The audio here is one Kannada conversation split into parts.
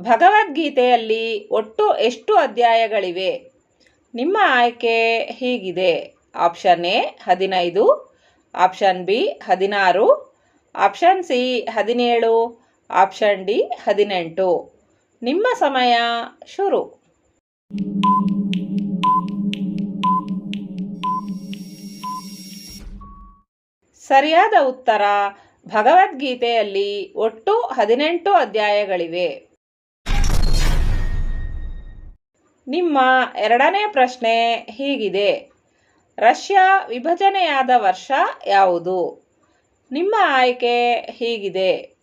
ಭಗವದ್ಗೀತೆಯಲ್ಲಿ ಒಟ್ಟು ಎಷ್ಟು ಅಧ್ಯಾಯಗಳಿವೆ? ನಿಮ್ಮ ಆಯ್ಕೆ ಹೀಗಿದೆ. ಆಪ್ಷನ್ ಎ, ಹದಿನೈದು. ಆಪ್ಷನ್ ಬಿ, ಹದಿನಾರು. ಆಪ್ಷನ್ ಸಿ, ಹದಿನೇಳು. ಆಪ್ಷನ್ ಡಿ, ಹದಿನೆಂಟು. ನಿಮ್ಮ ಸಮಯ ಶುರು. ಸರಿಯಾದ ಉತ್ತರ ಭಗವದ್ಗೀತೆಯಲ್ಲಿ ಒಟ್ಟು ಹದಿನೆಂಟು ಅಧ್ಯಾಯಗಳಿವೆ. ನಿಮ್ಮ ಎರಡನೇ ಪ್ರಶ್ನೆ ಹೀಗಿದೆ. ರಷ್ಯಾ ವಿಭಜನೆಯಾದ ವರ್ಷ ಯಾವುದು? ನಿಮ್ಮ ಆಯ್ಕೆ ಹೀಗಿದೆ.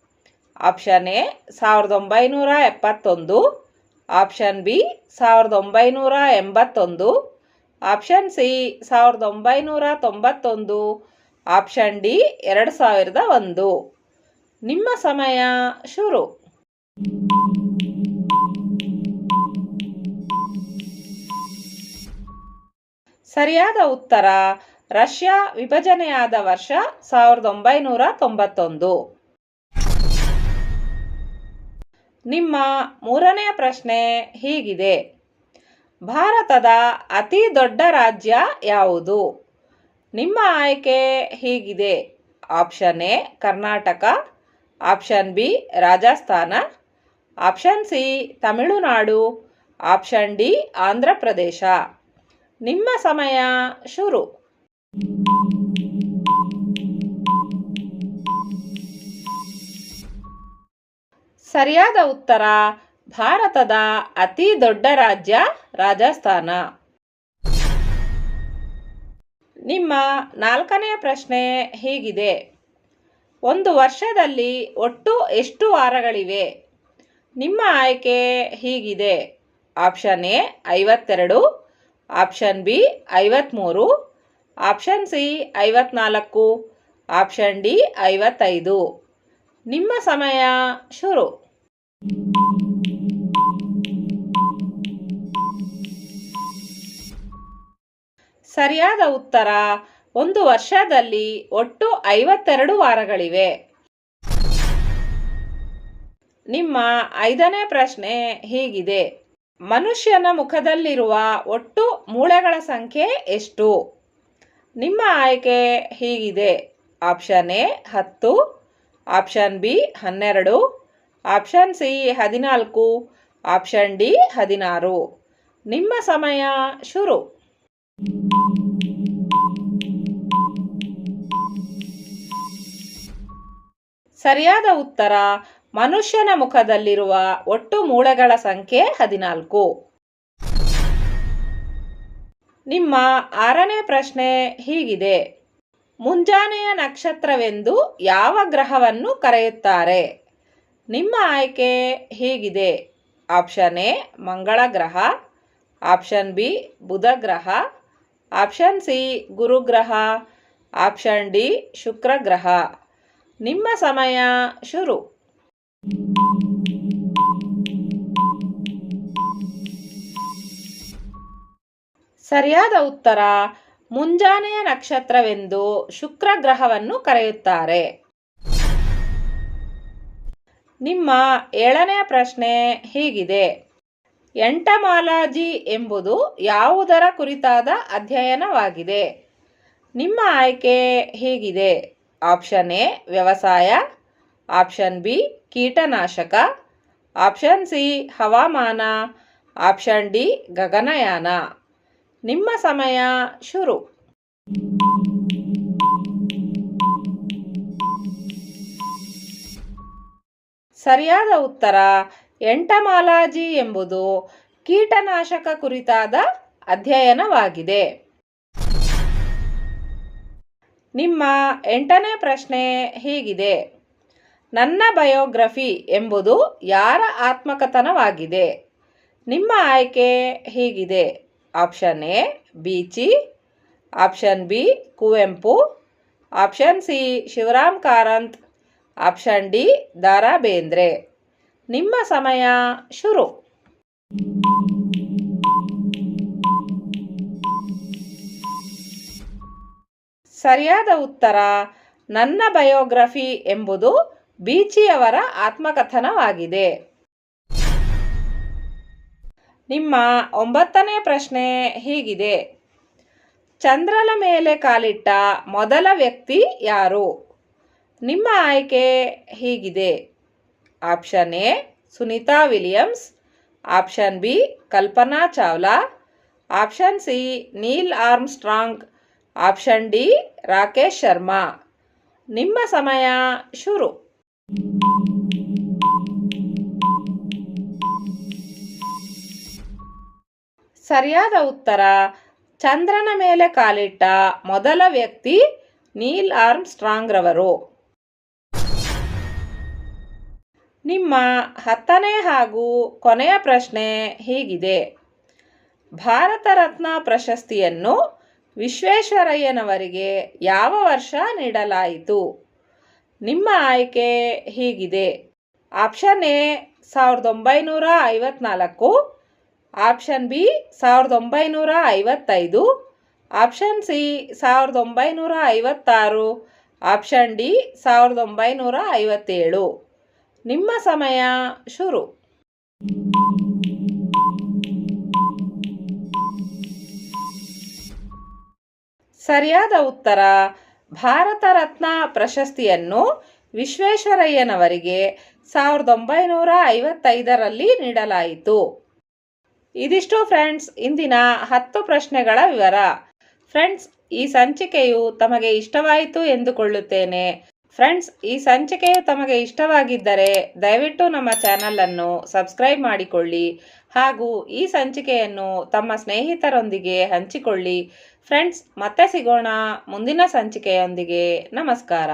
ಆಪ್ಷನ್ ಎ, ಸಾವಿರದ ಒಂಬೈನೂರ ಎಪ್ಪತ್ತೊಂದು. ಆಪ್ಷನ್ ಬಿ, ಸಾವಿರದ ಒಂಬೈನೂರ ಎಂಬತ್ತೊಂದು. ಆಪ್ಷನ್ ಸಿ, ಸಾವಿರದ ಒಂಬೈನೂರ ತೊಂಬತ್ತೊಂದು. ಆಪ್ಷನ್ ಡಿ, ಎರಡು ಸಾವಿರದ ಒಂದು. ನಿಮ್ಮ ಸಮಯ ಶುರು. ಸರಿಯಾದ ಉತ್ತರ, ರಷ್ಯಾ ವಿಭಜನೆಯಾದ ವರ್ಷ ಸಾವಿರದ ಒಂಬೈನೂರ ತೊಂಬತ್ತೊಂದು. ನಿಮ್ಮ ಮೂರನೆಯ ಪ್ರಶ್ನೆ ಹೀಗಿದೆ. ಭಾರತದ ಅತಿ ದೊಡ್ಡ ರಾಜ್ಯ ಯಾವುದು? ನಿಮ್ಮ ಆಯ್ಕೆ ಹೀಗಿದೆ. Option A, Karnataka, option B, Rajasthan, option C, Tamil Nadu, option D, Andhra Pradesh. ನಿಮ್ಮ ಸಮಯ ಶುರು. ಸರಿಯಾದ ಉತ್ತರ, ಭಾರತದ ಅತಿ ದೊಡ್ಡ ರಾಜ್ಯ ರಾಜಸ್ಥಾನ. ನಿಮ್ಮ ನಾಲ್ಕನೇ ಪ್ರಶ್ನೆ ಹೀಗಿದೆ. ಒಂದು ವರ್ಷದಲ್ಲಿ ಒಟ್ಟು ಎಷ್ಟು ವಾರಗಳಿವೆ? ನಿಮ್ಮ ಆಯ್ಕೆ ಹೀಗಿದೆ. ಆಪ್ಷನ್ ಎ, ಐವತ್ತೆರಡು ಆಪ್ಷನ್ ಬಿ ಐವತ್ತ್ಮೂರು ಆಪ್ಷನ್ ಸಿ ಐವತ್ನಾಲ್ಕು, ಆಪ್ಷನ್ ಡಿ ಐವತ್ತೈದು. ನಿಮ್ಮ ಸಮಯ ಶುರು. ಸರಿಯಾದ ಉತ್ತರ, ಒಂದು ವರ್ಷದಲ್ಲಿ ಒಟ್ಟು ಐವತ್ತೆರಡು ವಾರಗಳಿವೆ. ನಿಮ್ಮ ಐದನೇ ಪ್ರಶ್ನೆ ಹೀಗಿದೆ. ಮನುಷ್ಯನ ಮುಖದಲ್ಲಿರುವ ಒಟ್ಟು ಮೂಳೆಗಳ ಸಂಖ್ಯೆ ಎಷ್ಟು? ನಿಮ್ಮ ಆಯ್ಕೆ ಹೀಗಿದೆ. ಆಪ್ಷನ್ ಎ ಹತ್ತು, ಆಪ್ಷನ್ ಬಿ ಹನ್ನೆರಡು, ಆಪ್ಷನ್ ಸಿ ಹದಿನಾಲ್ಕು, ಆಪ್ಷನ್ ಡಿ ಹದಿನಾರು. ನಿಮ್ಮ ಸಮಯ ಶುರು. ಸರಿಯಾದ ಉತ್ತರ ಮನುಷ್ಯನ ಮುಖದಲ್ಲಿರುವ ಒಟ್ಟು ಮೂಳೆಗಳ ಸಂಖ್ಯೆ ಹದಿನಾಲ್ಕು. ನಿಮ್ಮ ಆರನೇ ಪ್ರಶ್ನೆ ಹೀಗಿದೆ. ಮುಂಜಾನೆಯ ನಕ್ಷತ್ರವೆಂದು ಯಾವ ಗ್ರಹವನ್ನು ಕರೆಯುತ್ತಾರೆ? ನಿಮ್ಮ ಆಯ್ಕೆ ಹೀಗಿದೆ. ಆಪ್ಷನ್ ಎ, ಮಂಗಳ ಗ್ರಹ. ಆಪ್ಷನ್ ಬಿ, ಬುಧ ಗ್ರಹ. ಆಪ್ಷನ್ ಸಿ ಗುರುಗ್ರಹ ಆಪ್ಷನ್ ಡಿ, ಶುಕ್ರ ಗ್ರಹ. ನಿಮ್ಮ ಸಮಯ ಶುರು. ಸರಿಯಾದ ಉತ್ತರ, ಮುಂಜಾನೆಯ ನಕ್ಷತ್ರವೆಂದು ಶುಕ್ರ ಗ್ರಹವನ್ನು ಕರೆಯುತ್ತಾರೆ. ನಿಮ್ಮ ಏಳನೆಯ ಪ್ರಶ್ನೆ ಹೀಗಿದೆ. ಎಂಟಮಾಲಾಜಿ ಎಂಬುದು ಯಾವುದರ ಕುರಿತಾದ ಅಧ್ಯಯನವಾಗಿದೆ? ನಿಮ್ಮ ಆಯ್ಕೆ ಹೀಗಿದೆ. ಆಪ್ಷನ್ ಎ, ವ್ಯವಸಾಯ. ಆಪ್ಷನ್ ಬಿ, ಕೀಟನಾಶಕ. ಆಪ್ಷನ್ ಸಿ, ಹವಾಮಾನ. ಆಪ್ಷನ್ ಡಿ, ಗಗನಯಾನ. ನಿಮ್ಮ ಸಮಯ ಶುರು. ಸರಿಯಾದ ಉತ್ತರ, ಎಂಟಮಾಲಾಜಿ ಎಂಬುದು ಕೀಟನಾಶಕ ಕುರಿತಾದ ಅಧ್ಯಯನವಾಗಿದೆ. ನಿಮ್ಮ ಎಂಟನೇ ಪ್ರಶ್ನೆ ಹೀಗಿದೆ. ನನ್ನ ಬಯೋಗ್ರಫಿ ಎಂಬುದು ಯಾರ ಆತ್ಮಕಥನವಾಗಿದೆ? ನಿಮ್ಮ ಆಯ್ಕೆ ಹೀಗಿದೆ. Option A Beechi option B, Kuvempu. Option C, Shivaram Karanth. Option D Dara Bendre ನಿಮ್ಮ ಸಮಯ ಶುರು. ಸರಿಯಾದ ಉತ್ತರ, ನನ್ನ ಬಯೋಗ್ರಫಿ ಎಂಬುದು ಬೀಚಿಯವರ ಆತ್ಮಕಥನವಾಗಿದೆ. ನಿಮ್ಮ ಒಂಬತ್ತನೇ ಪ್ರಶ್ನೆ ಹೀಗಿದೆ. ಚಂದ್ರನ ಮೇಲೆ ಕಾಲಿಟ್ಟ ಮೊದಲ ವ್ಯಕ್ತಿ ಯಾರು? ನಿಮ್ಮ ಆಯ್ಕೆ ಹೀಗಿದೆ. Option A, Sunita Williams. Option B, Kalpana Chawla. Option C, Neil Armstrong option D, Rakesh Sharma. ನಿಮ್ಮ ಸಮಯ ಶುರು. ಸರಿಯಾದ ಉತ್ತರ. ಚಂದ್ರನ ಮೇಲೆ ಕಾಲಿಟ್ಟ ಮೊದಲ ವ್ಯಕ್ತಿ ನೀಲ್ ಆರ್ಮ್ ಸ್ಟ್ರಾಂಗ್ ರವರು ನಿಮ್ಮ ಹತ್ತನೇ ಹಾಗೂ ಕೊನೆಯ ಪ್ರಶ್ನೆ ಹೀಗಿದೆ. ಭಾರತ ರತ್ನ ಪ್ರಶಸ್ತಿಯನ್ನು ವಿಶ್ವೇಶ್ವರಯ್ಯನವರಿಗೆ ಯಾವ ವರ್ಷ ನೀಡಲಾಯಿತು? ನಿಮ್ಮ ಆಯ್ಕೆ ಹೀಗಿದೆ. ಆಪ್ಷನ್ ಎ, ಸಾವಿರದ ಒಂಬೈನೂರ ಐವತ್ನಾಲ್ಕು. ಆಪ್ಷನ್ ಬಿ, ಸಾವಿರದ ಒಂಬೈನೂರ ಐವತ್ತೈದು. ಆಪ್ಷನ್ ಸಿ, ಸಾವಿರದ ಒಂಬೈನೂರ ಐವತ್ತಾರು. ಆಪ್ಷನ್ ಡಿ, ಸಾವಿರದ ಒಂಬೈನೂರ ಐವತ್ತೇಳು. ನಿಮ್ಮ ಸಮಯ ಶುರು. ಸರಿಯಾದ ಉತ್ತರ ಭಾರತ ರತ್ನ ಪ್ರಶಸ್ತಿಯನ್ನು ವಿಶ್ವೇಶ್ವರಯ್ಯನವರಿಗೆ ಸಾವಿರದ ಒಂಬೈನೂರ ಐವತ್ತೈದರಲ್ಲಿ ನೀಡಲಾಯಿತು. ಇದಿಷ್ಟು ಫ್ರೆಂಡ್ಸ್, ಇಂದಿನ ಹತ್ತು ಪ್ರಶ್ನೆಗಳ ವಿವರ. ಫ್ರೆಂಡ್ಸ್, ಈ ಸಂಚಿಕೆಯು ತಮಗೆ ಇಷ್ಟವಾಯಿತು ಎಂದುಕೊಳ್ಳುತ್ತೇನೆ. ಫ್ರೆಂಡ್ಸ್ ಈ ಸಂಚಿಕೆಯು ತಮಗೆ ಇಷ್ಟವಾಗಿದ್ದರೆ ದಯವಿಟ್ಟು ನಮ್ಮ ಚಾನಲನ್ನು ಸಬ್ಸ್ಕ್ರೈಬ್ ಮಾಡಿಕೊಳ್ಳಿ ಹಾಗೂ ಈ ಸಂಚಿಕೆಯನ್ನು ತಮ್ಮ ಸ್ನೇಹಿತರೊಂದಿಗೆ ಹಂಚಿಕೊಳ್ಳಿ. ಫ್ರೆಂಡ್ಸ್ ಮತ್ತೆ ಸಿಗೋಣ ಮುಂದಿನ ಸಂಚಿಕೆಯೊಂದಿಗೆ. ನಮಸ್ಕಾರ.